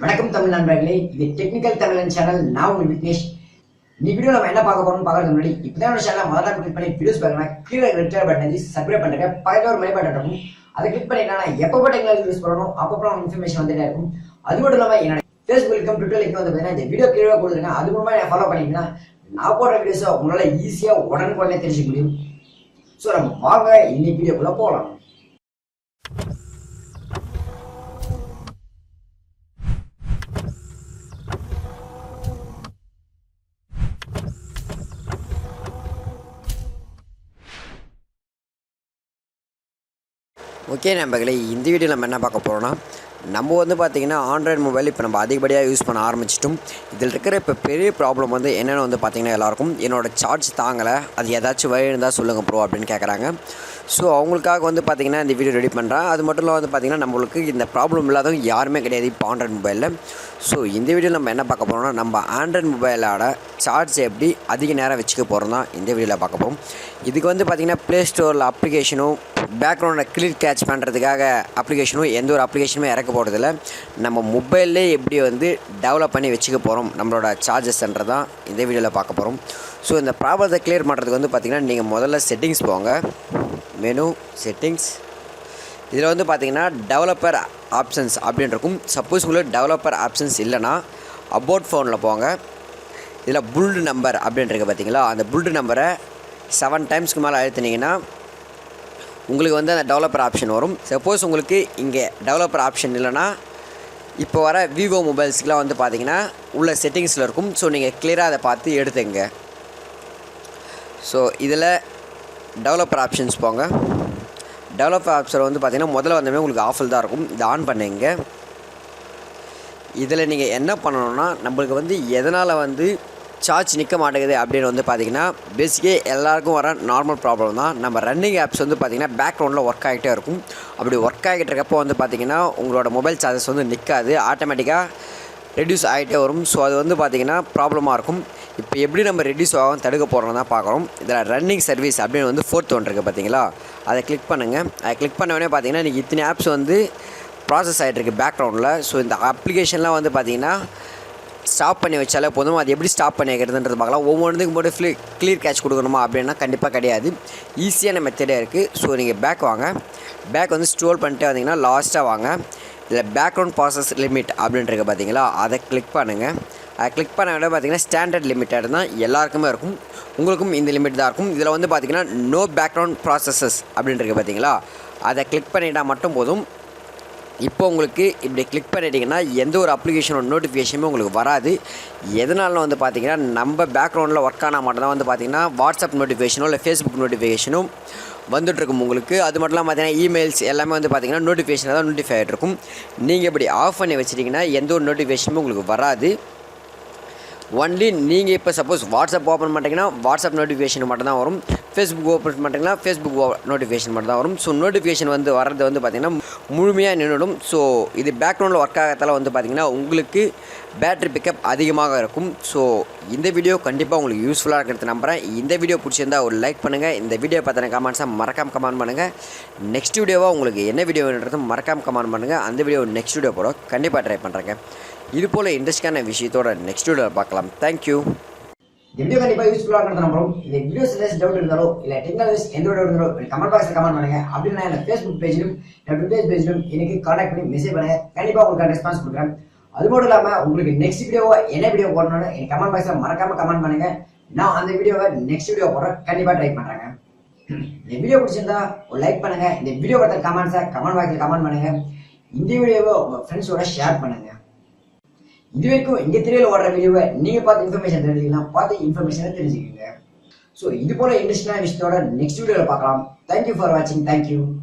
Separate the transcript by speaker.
Speaker 1: வணக்கம் தமிழ் நண்பர்களே இது டெக்னிக்கல் தமிழன் சேனல் நான் உங்கள் விக்னேஷ். இந்த வீடியோ நம்ம என்ன பார்க்க போறோம்னு பார்க்கறதுக்கு முன்னாடி இப்பதான் ஒரு சேனல் முதல்ல கிளிக் பண்ணி வீடியோஸ் பார்க்கணும் கீழே ரெட் பட்டன் சப்ஸ்கிரைப் பண்ணுங்க. பக்கத்துல ஒரு மணி பட்டன் இருக்கும். அதை கிளிக் பண்ணிட்டா எப்போ டெக்னாலஜி யூஸ் பண்ணணும் அப்பப்போ இன்ஃபர்மேஷன் வந்துட்டே இருக்கும். அது மட்டும் இல்லாமல் என்னோட ஃபேஸ்புக் லிங்கும் ட்விட்டர் வந்து பார்த்தீங்கன்னா இந்த வீடியோ கீழே கொடுத்துருங்க. அது மூலமாக நான் ஃபாலோ பண்ணிங்கன்னா நான் போடுற வீடியோஸை உங்களால ஈஸியா உடனுக்குடனே தெரிஞ்சுக்க முடியும். ஸோ நம்ம வாங்க இன்னைக்கு வீடியோக்குள்ளே போகலாம்
Speaker 2: ஓகே நண்பர்களே இந்த வீடியோ நம்ம என்ன பார்க்க போகிறோம்னா நம்ம வந்து பார்த்திங்கன்னா ஆண்ட்ராய்டு மொபைல் இப்போ நம்ம அதிகப்படியாக யூஸ் பண்ண ஆரம்பிச்சிட்டோம். இதில் இருக்கிற இப்போ பெரிய ப்ராப்ளம் வந்து என்னென்னு வந்து பார்த்திங்கன்னா எல்லாருக்கும் என்னோடய சார்ஜ் தாங்கலை. அது ஏதாச்சும் வழி இருந்தால் சொல்லுங்கள் ப்ரோ அப்படின்னு கேட்குறாங்க ஸோ அவங்களுக்காக வந்து பார்த்திங்கன்னா இந்த வீடியோ ரெடி பண்ணுறேன் அது மட்டும் இல்லாமல் வந்து பார்த்திங்கன்னா நம்மளுக்கு இந்த ப்ராப்ளம் இல்லாதவங்க யாருமே கிடையாது. இப்போ ஆண்ட்ராய்டு மொபைலில் ஸோ இந்த வீடியோ நம்ம என்ன பார்க்க போகிறோம்னா நம்ம ஆண்ட்ராய்ட் மொபைலோட சார்ஜ் எப்படி அதிக நேரம் வச்சுக்க போகிறோம் தான் இந்த வீடியோவில் பார்க்க போகிறோம் இதுக்கு வந்து பார்த்திங்கன்னா ப்ளே ஸ்டோரில் அப்ளிகேஷனும் பேக்ரவுண்டை கிளியர் கேட்ச் பண்ணுறதுக்காக அப்ளிகேஷனும் எந்த ஒரு அப்ளிகேஷனுமே இறக்க போகிறதில்ல நம்ம மொபைல்லே எப்படி வந்து டெவலப் பண்ணி வச்சுக்க போகிறோம் நம்மளோட சார்ஜஸ்ன்றது தான் இந்த வீடியோவில் பார்க்க போகிறோம் ஸோ இந்த ப்ராப்ளத்தை கிளியர் பண்ணுறதுக்கு வந்து பார்த்திங்கன்னா நீங்கள் முதல்ல செட்டிங்ஸ் போங்க. மெனு செட்டிங்ஸ் இதில் வந்து பார்த்தீங்கன்னா டெவலப்பர் ஆப்ஷன்ஸ் அப்படின்னு இருக்கும். சப்போஸ் உங்களுக்கு டெவலப்பர் ஆப்ஷன்ஸ் இல்லைன்னா அபோட் ஃபோனில் போங்க. இதில் புல்டு நம்பர் அப்படின்றது பார்த்தீங்களா? அந்த புல்டு நம்பரை செவன் டைம்ஸ்க்கு மேலே அழுத்தினீங்கன்னா உங்களுக்கு வந்து அந்த டெவலப்பர் ஆப்ஷன் வரும். சப்போஸ் உங்களுக்கு இங்கே டெவலப்பர் ஆப்ஷன் இல்லைன்னா இப்போ வர விவோ மொபைல்ஸ்க்குலாம் வந்து பார்த்தீங்கன்னா உள்ள செட்டிங்ஸில் இருக்கும். ஸோ நீங்கள் கிளியராக அதை பார்த்து எடுத்துங்க ஸோ இதில் டெவலப்பர் ஆப்ஷன்ஸ் போங்க. டெவலப்பர் ஆப்ஷன் வந்து பார்த்தீங்கன்னா முதல்ல வந்தமே உங்களுக்கு ஆஃபில் தான் இருக்கும். இதை ஆன் பண்ணுங்க. இதில் நீங்கள் என்ன பண்ணணும்னா நம்மளுக்கு வந்து எதனால் வந்து சார்ஜ் நிற்க மாட்டேங்குது அப்படின்னு வந்து பார்த்தீங்கன்னா பேசிக்கே எல்லாருக்கும் வர நார்மல் ப்ராப்ளம் தான். நம்ம ரன்னிங் ஆப்ஸ் வந்து பார்த்திங்கன்னா பேக்ரவுண்டில் ஒர்க் ஆகிட்டே இருக்கும். அப்படி ஒர்க் ஆகிட்டு இருக்கப்போ வந்து பார்த்திங்கன்னா உங்களோட மொபைல் சார்ஜஸ் வந்து நிற்காது ஆட்டோமேட்டிக்காக ரெடியூஸ் ஆகிட்டே வரும். ஸோ அது வந்து பார்த்திங்கன்னா ப்ராப்ளமாக இருக்கும். இப்போ எப்படி நம்ம ரெடியூஸ் ஆகும் தடுக்க போகிறோம் தான் பார்க்குறோம் இதில் ரன்னிங் சர்வீஸ் அப்படின்னு வந்து ஃபோர்த் ஒன் இருக்குது பார்த்தீங்களா அதை கிளிக் பண்ணுங்கள் அதை கிளிக் பண்ண உடனே பார்த்தீங்கன்னா இன்றைக்கி இத்தனை ஆப்ஸ் வந்து ப்ராசஸ் ஆகிட்டுருக்கு பேக்ரவுண்டில் ஸோ இந்த அப்ளிகேஷன்லாம் வந்து பார்த்திங்கன்னா ஸ்டாப் பண்ணி வச்சாலே போதும். அது எப்படி ஸ்டாப் பண்ணி வைக்கிறதுன்றது பார்க்கலாம். ஒவ்வொன்றுக்கும் போட்டு ஃப்ளி கிளியர் கேட்ச் கொடுக்கணுமா அப்படின்னா கண்டிப்பாக கிடையாது. ஈஸியான மெத்தடே இருக்குது ஸோ நீங்கள் பேக் வாங்க. பேக் வந்து ஸ்டோர் பண்ணிட்டே வந்தீங்கன்னா லாஸ்ட்டாக வாங்க. இதில் பேக்ரவுண்ட் ப்ராசஸ் லிமிட் அப்படின்றது பார்த்தீங்களா? அதை கிளிக் பண்ணுங்கள் அதை கிளிக் பண்ண விட பார்த்தீங்கன்னா ஸ்டாண்டர்ட் லிமிட்டட் தான் எல்லாருக்குமே இருக்கும். உங்களுக்கும் இந்த லிமிட் தான் இருக்கும். இதில் வந்து பார்த்தீங்கன்னா நோ பேக்ரவுண்ட் ப்ராசஸஸ் அப்படின்றது பார்த்தீங்களா? அதை கிளிக் பண்ணிட்டால் மட்டும் போதும். இப்போ உங்களுக்கு இப்படி கிளிக் பண்ணிட்டீங்கன்னா எந்த ஒரு அப்ளிகேஷனோட நோட்டிஃபிகேஷனுமே உங்களுக்கு வராது. எதனால வந்து பார்த்தீங்கன்னா நம்ம பேக்ரவுண்டில் ஒர்க் ஆனால் மட்டும்தான் வந்து பார்த்தீங்கன்னா வாட்ஸ்அப் நோட்டிஃபிகேஷனோ இல்லை ஃபேஸ்புக் நோட்டிஃபிகேஷனும் வந்துட்டுருக்கும் உங்களுக்கு. அது மட்டும் இல்லாமல் பார்த்தீங்கன்னா இமெயில்ஸ் எல்லாமே வந்து பார்த்தீங்கன்னா நோட்டிஃபிகேஷனாக தான் நோட்டிஃபை ஆகிட்ருக்கும் நீங்கள் இப்படி ஆஃப் பண்ணி வச்சிட்டிங்கன்னா எந்த ஒரு நோட்டிஃபிகேஷனும் உங்களுக்கு வராது. ஒன்லி நீங்கள் இப்போ சப்போஸ் வாட்ஸ்அப் ஓப்பன் பண்ணிட்டீங்கன்னா வாட்ஸ்அப் நோட்டிஃபிகேஷன் மட்டும் தான் வரும். ஃபேஸ்புக் ஓப்பன் பண்ணிட்டீங்கன்னா ஃபேஸ்புக் நோட்டிஃபிகேஷன் மட்டும் தான் வரும். ஸோ நோட்டிஃபிகேஷன் வந்து வர்றது வந்து பார்த்திங்கன்னா முழுமையாக நின்றுடும் ஸோ இது பேக்ரவுண்டில் ஒர்க் ஆகிறதால வந்து பார்த்திங்கன்னா உங்களுக்கு பேட்ரி பிக்கப் அதிகமாக இருக்கும். ஸோ இந்த வீடியோ கண்டிப்பாக உங்களுக்கு யூஸ்ஃபுல்லாக இருக்கிறது நம்புகிறேன் இந்த வீடியோ பிடிச்சிருந்தா ஒரு லைக் பண்ணுங்கள் இந்த வீடியோ பார்த்தின கமெண்ட்ஸாக மறக்காம கமெண்ட் பண்ணுங்கள் நெக்ஸ்ட் வீடியோவாக உங்களுக்கு என்ன வீடியோ வேணுன்றதும் மறக்காம கமெண்ட் பண்ணுங்கள் அந்த வீடியோ நெக்ஸ்ட் வீடியோ போட கண்டிப்பாக ட்ரை பண்ணுறேங்க இது போல் இன்ட்ரெஸ்டான விஷயத்தோட நெக்ஸ்ட் வீடியோவில் பார்க்கலாம். தேங்க்யூ
Speaker 1: இந்த வீடியோ கண்டிப்பா யூஸ்ஃபுல்லாக இருக்கிறது நம்புறோம் இந்த வீடியோஸ் ஏதாச்சும் டவுட் இருந்தாலோ இல்லை டெக்னாலஜிஸ் எந்த டவுட் இருந்தாலோ கமெண்ட் பாக்ஸில் கமெண்ட் பண்ணுங்க. அப்படின்னா என்ன ஃபேஸ்புக் பேஜிலும் என்னோட ட்விட்டர் பேஜிலும் எனக்கு கான்டாக்ட் பண்ணி மெசேஜ் பண்ணுங்க. கண்டிப்பாக உங்களுக்கு ரெஸ்பான்ஸ் கொடுக்குறேன். அது மட்டும் இல்லாமல் உங்களுக்கு நெக்ஸ்ட் வீடியோவோ என்ன வீடியோ போடணும்னு எனக்கு கமெண்ட் பாக்ஸில் மறக்காம கமெண்ட் பண்ணுங்க. நான் அந்த வீடியோவை நெக்ஸ்ட் வீடியோ போடுறேன் கண்டிப்பாக ட்ரை பண்ணுறேங்க இந்த வீடியோ பிடிச்சிருந்தா ஒரு லைக் பண்ணுங்க. இந்த வீடியோ பார்த்த கமெண்ட்ஸை கமெண்ட் பாக்ஸில் கமெண்ட் பண்ணுங்க. இந்த வீடியோவை உங்கள் ஃப்ரெண்ட்ஸோட ஷேர் பண்ணுங்க. இது வரைக்கும் இங்க திரையில் ஓடுற வீடியோவை நீங்க பார்த்து இன்ஃபர்மேஷன் தெரிஞ்சுக்கலாம் பார்த்து இன்ஃபர்மேஷனை தெரிஞ்சுக்கோங்க. ஸோ இது போல இன்ட்ரெஸ்டான விஷயத்தோட நெக்ஸ்ட் வீடியோவில் பார்க்கலாம். தேங்க்யூ ஃபார் வாட்சிங் தேங்க்யூ